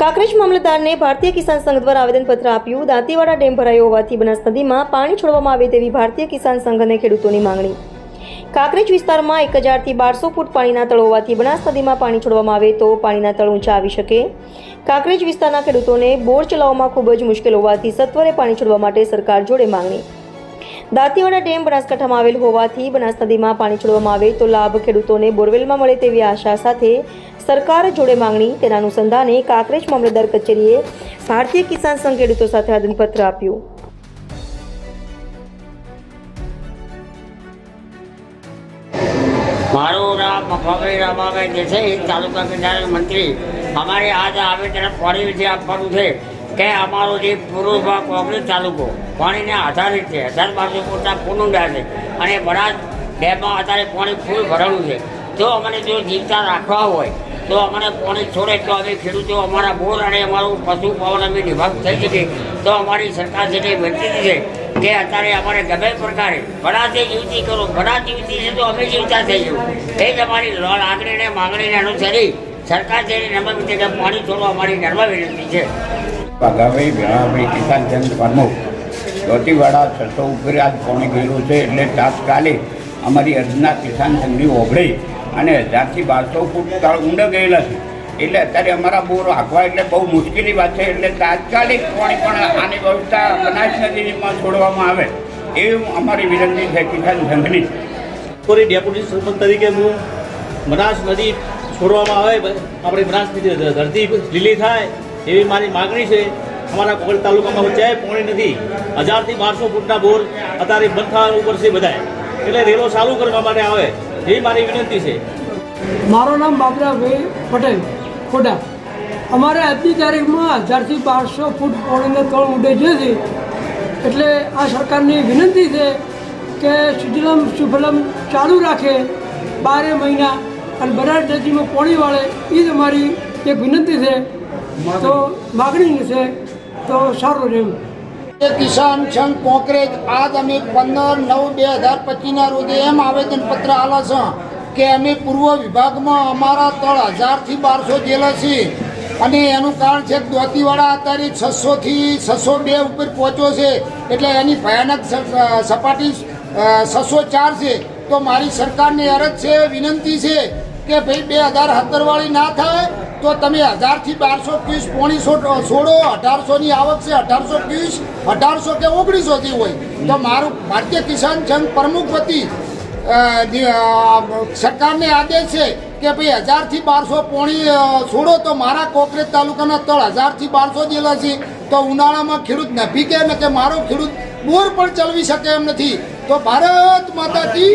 કાંકરેજ મામલતદારને ભારતીય કિસાન સંઘ દ્વારા આવેદનપત્ર આપ્યું. દાંતીવાડા ડેમ ભરાયો હોવાથી બનાસ નદીમાં પાણી છોડવામાં આવે તેવી ભારતીય કિસાન સંઘ અને ખેડૂતોની માંગણી. કાંકરેજ વિસ્તારમાં એક હજારથી બારસો ફૂટ પાણીના તળ હોવાથી બનાસ નદીમાં પાણી છોડવામાં આવે તો પાણીના તળ ઊંચા આવી શકે. કાંકરેજ વિસ્તારના ખેડૂતોને બોર ચલાવવામાં ખૂબ જ મુશ્કેલ હોવાથી સત્વરે પાણી છોડવા માટે સરકાર જોડે માંગણી. દાંતીવાડા ડેમ બનાસકાંઠામાં આવેલ હોવાથી બનાસ નદીમાં પાણી છોડવામાં આવે તો લાભ ખેડૂતોને બોરવેલમાં મળે તેવી આશા સાથે સરકાર જોડે માંગણી. તેના અનુસંધાને કાંકરેજ મામલતદાર કચેરીએ ભારતીય કિસાન સંઘ ખેડૂતો સાથે આદનપત્ર આપ્યું. મારું નામ મફાભાઈ રામાભાઈ દેસાઈ તાલુકા મંત્રી. અમારે આજ આવેદન ફરી વિશે આપવાનું છે. કે અમારો જે પૂર્વ ભાગ કોંગ્રેસ તાલુકો પાણીને આધારિત છે. હજાર બારસો ફૂટના પુનુંડા છે. અને બધા ડેમમાં અત્યારે પાણી ફૂલ ભરેલું છે. જો અમને જો જીવતા રાખવા હોય, તો અમને પાણી છોડે તો અમે ખેડૂતો અમારા બોર અને અમારું પશુપાલન અમે નિભાગ થઈ શકે. તો અમારી સરકાર તે વિનંતી છે કે અત્યારે અમારે ગમે પ્રકારે બનાતે જીવતી કરો. બના જીવતી છે તો અમે જીવતા થઈ જવું એ જ અમારી લાગણીને, માંગણીને અનુસરી સરકાર છે નમ્ર વિનંતી પાણી છોડવા મારી નર્મ વિનંતી છે. વાઘાભાઈ ભેળાભાઈ કિસાનચંદ પ્રમુખ ધોતીવાડા છસો ઉપર આજ પોણી ગયેલું છે એટલે તાત્કાલિક અમારી અર્જના કિસાન સંઘની ઓગળી અને હજારથી બારસો ફૂટ તળ ઊંડે ગયેલા છે. એટલે અત્યારે અમારા બોર હાંકવા એટલે બહુ મુશ્કેલી વાત છે એટલે તાત્કાલિક પાણી પણ આની વ્યવસ્થા બનાસ નદીમાં છોડવામાં આવે એવી અમારી વિનંતી છે કિસાન સંઘની. પૂરી ડેપ્યુટી સરપંચ તરીકે હું બનાસ નદી છોડવામાં આવે આપણી બનાસ ધરતી લીલી થાય એવી મારી માગણી છે. અમારા કોગલ તાલુકામાં વચ્ચે પોણી નથી. હજારથી બારસો ફૂટના બોર અત્યારે બંધ થવા ઉપર છે બધાય. એટલે રેલો ચાલુ કરવા માટે આવે એવી મારી વિનંતી છે. મારું નામ બાબરાભાઈ પટેલ, ખોડા. અમારે આજની તારીખમાં હજારથી બારસો ફૂટ પોણીને તળ ઉડે છે એટલે આ સરકારની વિનંતી છે કે સુજલમ સુફલમ ચાલુ રાખે બારે મહિના. અને બધા નદીમાં પોણી વાળે એ જ અમારી એક વિનંતી છે. તો માગણી છે. તો સારું રહ્યું કિસાન સંઘ કોંકરેજ આજ અમે પંદર નવ બે હજાર પચીસના રોજે એમ આવેદનપત્ર આલા છે કે અમે પૂર્વ વિભાગમાં અમારા તળ હજારથી બારસો જેલા છીએ અને એનું કારણ છે કે દોતીવાડા અત્યારે છસોથી છસો બે ઉપર પહોંચ્યો છે. એટલે એની ભયાનક સપાટી છસો ચાર છે. તો મારી સરકારને અરજ છે, વિનંતી છે કે ભાઈ બે હજાર સત્તરવાળી ના થાય, તો તમે હજારથી બારસો ત્રીસ, પોણીસો સોળો, અઢારસોની આવક છે, અઢારસો ત્રીસ, અઢારસો કે ઓગણીસોથી હોય. તો મારું ભારતીય કિસાન સંઘ પ્રમુખ વતી સરકારને આદેશ છે કે ભાઈ હજારથી બારસો પોણી છોડો તો મારા કોકરેજ તાલુકાના તળ હજારથી બારસો જેલા છે. તો ઉનાળામાં ખેડૂત નભી કે ને કે મારો ખેડૂત બોર પણ ચલવી શકે એમ નથી. તો ભારત માતાજી